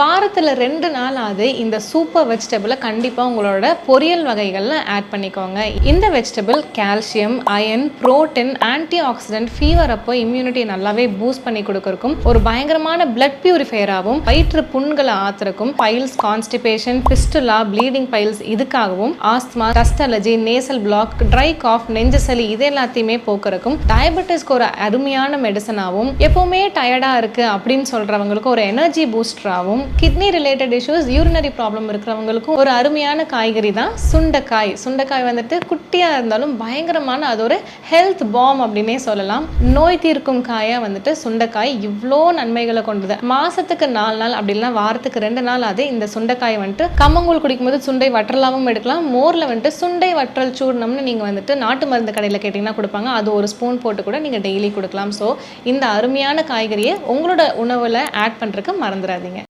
வாரத்தில் ரெண்டு நாளாவது இந்த சூப்பர் வெஜிடபிளை கண்டிப்பாக உங்களோட பொரியல் வகைகளில் ஆட் பண்ணிக்கோங்க. இந்த vegetable calcium iron protein antioxidant fever அப்போ இம்யூனிட்டி நல்லாவே பூஸ்ட் பண்ணி கொடுக்குறக்கும் ஒரு பயங்கரமான பிளட் பியூரிஃபையராகவும் வயிற்று புண்களை ஆத்துறக்கும் piles constipation fistula bleeding piles இதுக்காகவும் asthma dust allergy nasal block dry cough நெஞ்சு சளி இது எல்லாத்தையுமே போக்குறக்கும் டயபெட்டிஸ்க்கு ஒரு அருமையான மெடிசனாகவும் எப்போவுமே டயர்டாக இருக்குது அப்படின்னு சொல்கிறவங்களுக்கு ஒரு energy பூஸ்டராகவும் kidney related issues urinary problem இருக்கிறவங்களுக்கும் ஒரு அருமையான காய்கறி தான் சுண்டைக்காய். சுண்டைக்காய் வந்துட்டு குட்டியாக இருந்தாலும் பயங்கரமான அது ஒரு ஹெல்த் பாம் அப்படின்னே சொல்லலாம். நோய் தீர்க்கும் காயாக வந்துட்டு சுண்டைக்காய். இவ்வளோ நன்மைகளை கொண்டது. மாதத்துக்கு நாலு நாள் அப்படி இல்லைன்னா வாரத்துக்கு ரெண்டு நாள் அது இந்த சுண்டைக்காய் வந்துட்டு கம்மங்கூழ் குடிக்கும்போது சுண்டை வற்றலாவும் எடுக்கலாம். மோரில் வந்துட்டு சுண்டை வற்றல் சூர்ணம்னு நீங்கள் வந்துட்டு நாட்டு மருந்து கடையில் கேட்டிங்கன்னா கொடுப்பாங்க. அது ஒரு ஸ்பூன் போட்டு கூட நீங்கள் டெய்லி கொடுக்கலாம். ஸோ இந்த அருமையான காய்கறியை உங்களோட உணவில் ஆட் பண்ணுறதுக்கு மறந்துடாதீங்க